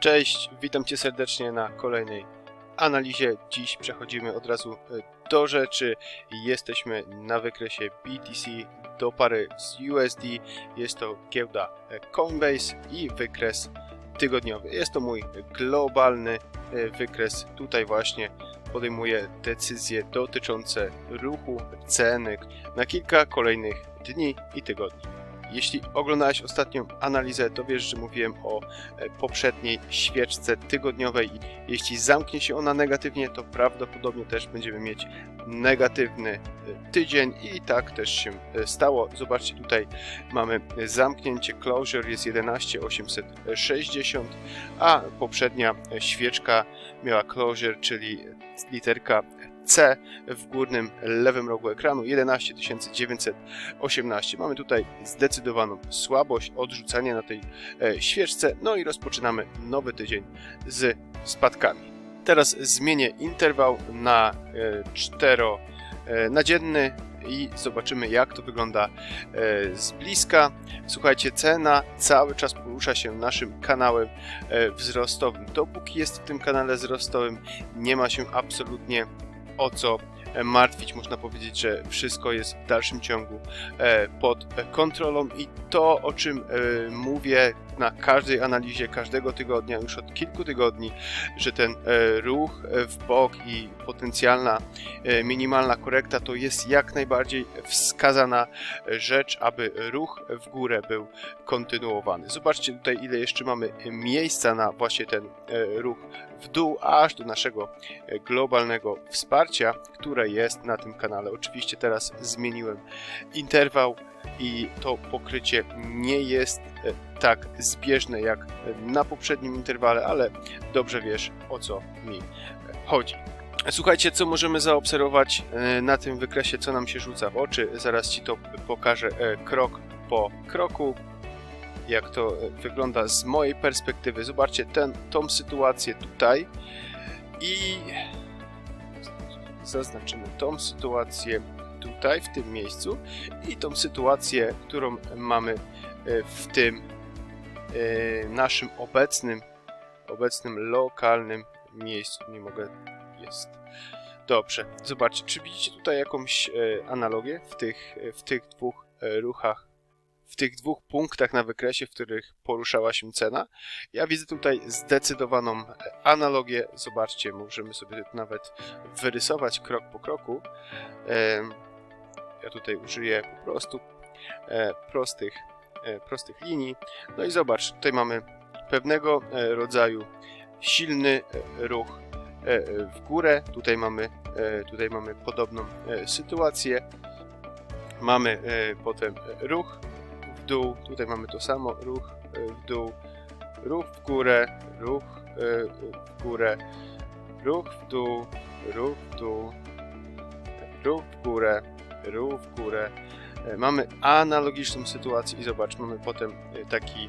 Cześć, witam Cię serdecznie na kolejnej analizie. Dziś przechodzimy od razu e, do rzeczy. Jesteśmy na wykresie BTC do pary z USD. Jest to giełda e, Coinbase i wykres tygodniowy. Jest to mój globalny e, wykres. Tutaj właśnie podejmuję decyzje dotyczące ruchu ceny na kilka kolejnych dni i tygodni. Jeśli oglądałeś ostatnią analizę, to wiesz, że mówiłem o e, poprzedniej świeczce tygodniowej jeśli zamknie się ona negatywnie, to prawdopodobnie też będziemy mieć negatywny e, tydzień i tak też się e, stało. Zobaczcie, tutaj mamy zamknięcie closure jest 11860, a poprzednia świeczka miała closure, czyli literka C w górnym lewym rogu ekranu 11918. Mamy tutaj zdecydowaną słabość, odrzucanie na tej e, świeczce, no i rozpoczynamy nowy tydzień z spadkami. Teraz zmienię interwał na 4 e, na dzienny i zobaczymy jak to wygląda e, z bliska. Słuchajcie, cena cały czas porusza się naszym kanałem wzrostowym. Dopóki jest w tym kanale wzrostowym, nie ma się absolutnie o co martwić. Można powiedzieć, że wszystko jest w dalszym ciągu e, pod kontrolą i to, o czym e, mówię na każdej analizie każdego tygodnia, już od kilku tygodni, że ten e, ruch w bok i potencjalna minimalna korekta to jest jak najbardziej wskazana rzecz, aby ruch w górę był kontynuowany. Zobaczcie tutaj, ile jeszcze mamy miejsca na właśnie ten ruch w dół, aż do naszego globalnego wsparcia, które jest na tym kanale. Oczywiście teraz zmieniłem interwał i to pokrycie nie jest e, tak zbieżne jak na poprzednim interwale, ale dobrze wiesz o co mi e, chodzi. Słuchajcie, co możemy zaobserwować e, na tym wykresie, co nam się rzuca w oczy. Zaraz Ci to pokażę krok po kroku, jak to wygląda z mojej perspektywy. Zobaczcie ten, tą sytuację tutaj i zaznaczymy tą sytuację tutaj, w tym miejscu i tą sytuację, którą mamy e, w tym e, naszym obecnym, obecnym lokalnym miejscu. Nie mogę, jest. Dobrze, zobaczcie, czy widzicie tutaj jakąś e, analogię w tych, w tych dwóch ruchach w tych dwóch punktach na wykresie, w których poruszała się cena. Ja widzę tutaj zdecydowaną analogię. Zobaczcie, możemy sobie nawet wyrysować krok po kroku. Ja tutaj użyję po prostu e, prostych, e, prostych linii. No i zobacz, tutaj mamy pewnego e, rodzaju silny ruch w górę. Tutaj mamy, tutaj mamy podobną sytuację. Mamy potem ruch w dół. Tutaj mamy to samo, ruch w dół, ruch w górę, ruch w górę, ruch w dół, ruch w dół, ruch w górę, ruch w górę. E, mamy analogiczną sytuację i zobacz, mamy potem e, taki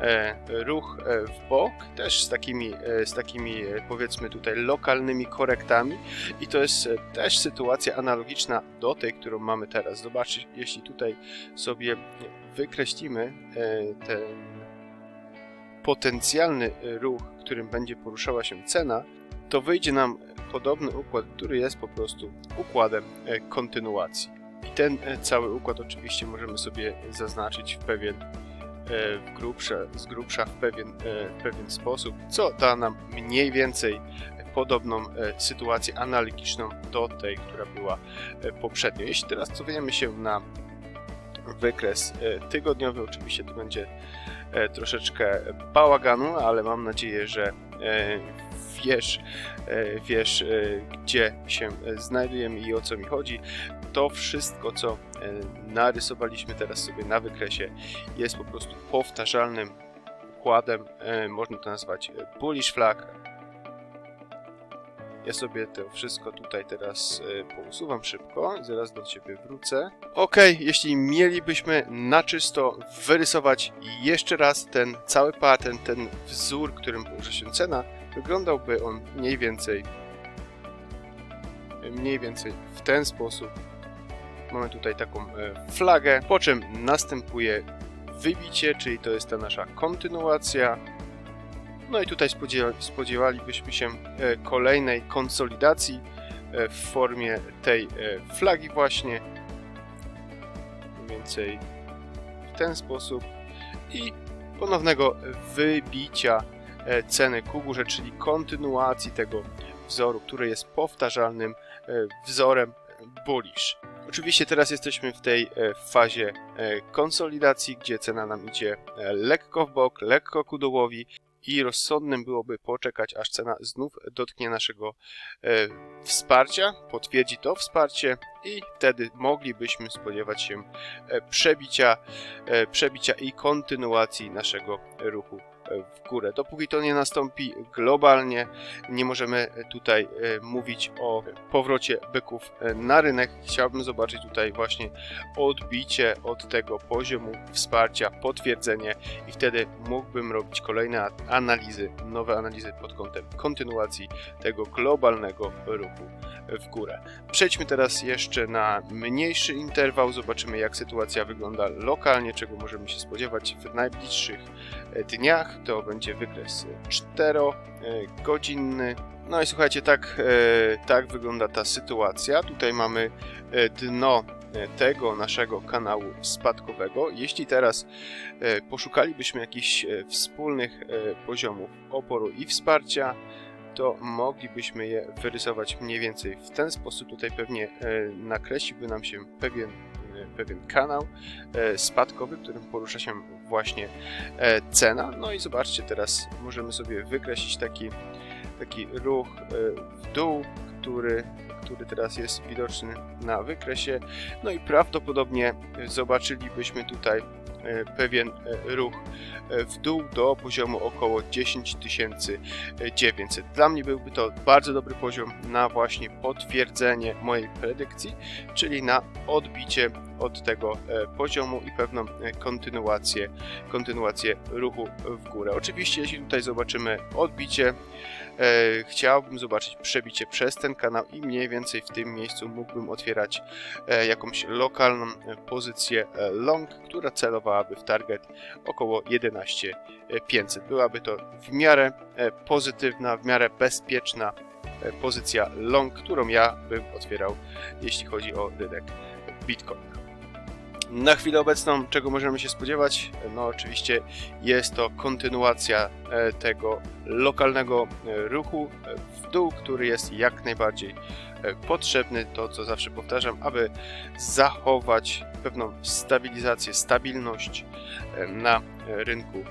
e, ruch w bok, też z takimi, z takimi powiedzmy tutaj lokalnymi korektami i to jest też sytuacja analogiczna do tej, którą mamy teraz. Zobaczcie, jeśli tutaj sobie wykreślimy ten potencjalny ruch, którym będzie poruszała się cena, to wyjdzie nam podobny układ, który jest po prostu układem kontynuacji. I ten e, cały układ oczywiście możemy sobie zaznaczyć w pewien e, w grubsza, z grubsza w pewien, e, w pewien sposób, co da nam mniej więcej podobną sytuację analogiczną do tej, która była poprzednio. Jeśli teraz cofniemy się na wykres tygodniowy, oczywiście to będzie troszeczkę bałaganu, ale mam nadzieję, że wiesz, wiesz gdzie się znajdujemy i o co mi chodzi to wszystko, co e, narysowaliśmy teraz sobie na wykresie, jest po prostu powtarzalnym układem. E, można to nazwać e, bullish flag. Ja sobie to wszystko tutaj teraz pousuwam szybko zaraz do Ciebie wrócę. Ok, jeśli mielibyśmy na czysto wyrysować jeszcze raz ten cały pattern, ten wzór, którym porusza się cena, wyglądałby on mniej więcej mniej więcej w ten sposób. Mamy tutaj taką e, flagę, po czym następuje wybicie, czyli to jest ta nasza kontynuacja. No i tutaj spodziewa- spodziewalibyśmy się e, kolejnej konsolidacji e, w formie tej flagi właśnie. Mniej więcej w ten sposób i ponownego wybicia ceny ku górze, czyli kontynuacji tego wzoru, który jest powtarzalnym e, wzorem bullish. Oczywiście teraz jesteśmy w tej e, fazie e, konsolidacji, gdzie cena nam idzie e, lekko w bok, lekko ku dołowi i rozsądnym byłoby poczekać, aż cena znów dotknie naszego e, wsparcia, potwierdzi to wsparcie i wtedy moglibyśmy spodziewać się e, przebicia, e, przebicia i kontynuacji naszego ruchu e, w górę. Dopóki to nie nastąpi globalnie, nie możemy tutaj e, mówić o powrocie byków e, na rynek. Chciałbym zobaczyć tutaj właśnie odbicie od tego poziomu wsparcia, potwierdzenie i wtedy mógłbym robić kolejne analizy, nowe analizy pod kątem kontynuacji tego globalnego ruchu w górę. Przejdźmy teraz jeszcze na mniejszy interwał, zobaczymy jak sytuacja wygląda lokalnie, czego możemy się spodziewać w najbliższych e, dniach. To będzie wykres 4-godzinny. No i słuchajcie, tak, e, tak wygląda ta sytuacja. Tutaj mamy e, dno e, tego naszego kanału spadkowego. Jeśli teraz e, poszukalibyśmy jakichś e, wspólnych e, poziomów oporu i wsparcia, to moglibyśmy je wyrysować mniej więcej w ten sposób. Tutaj pewnie e, nakreśliłby nam się pewien, e, pewien kanał e, spadkowy, którym porusza się właśnie cena. No i zobaczcie, teraz możemy sobie wykreślić taki, taki ruch w dół, który, który teraz jest widoczny na wykresie. No i prawdopodobnie zobaczylibyśmy tutaj pewien e, ruch e, w dół do poziomu około 10 900. Dla mnie byłby to bardzo dobry poziom na właśnie potwierdzenie mojej predykcji, czyli na odbicie od tego e, poziomu i pewną e, kontynuację, kontynuację ruchu w górę. Oczywiście, jeśli tutaj zobaczymy odbicie, e, chciałbym zobaczyć przebicie przez ten kanał i mniej więcej w tym miejscu mógłbym otwierać e, jakąś lokalną e, pozycję e, long, która celowałaby w target około 11 500. Byłaby to w miarę e, pozytywna, w miarę bezpieczna e, pozycja long, którą ja bym otwierał, jeśli chodzi o rynek Bitcoina. Na chwilę obecną, czego możemy się spodziewać? No, oczywiście jest to kontynuacja e, tego lokalnego e, ruchu e, w dół, który jest jak najbardziej potrzebny. To, co zawsze powtarzam, aby zachować pewną stabilizację, stabilność na rynku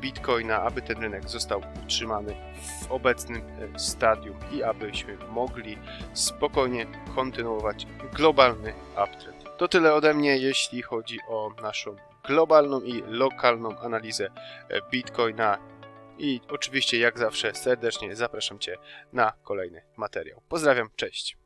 Bitcoina, aby ten rynek został utrzymany w obecnym stadium i abyśmy mogli spokojnie kontynuować globalny uptrend. To tyle ode mnie, jeśli chodzi o naszą globalną i lokalną analizę e, Bitcoina. I oczywiście, jak zawsze, serdecznie zapraszam Cię na kolejny materiał. Pozdrawiam, cześć.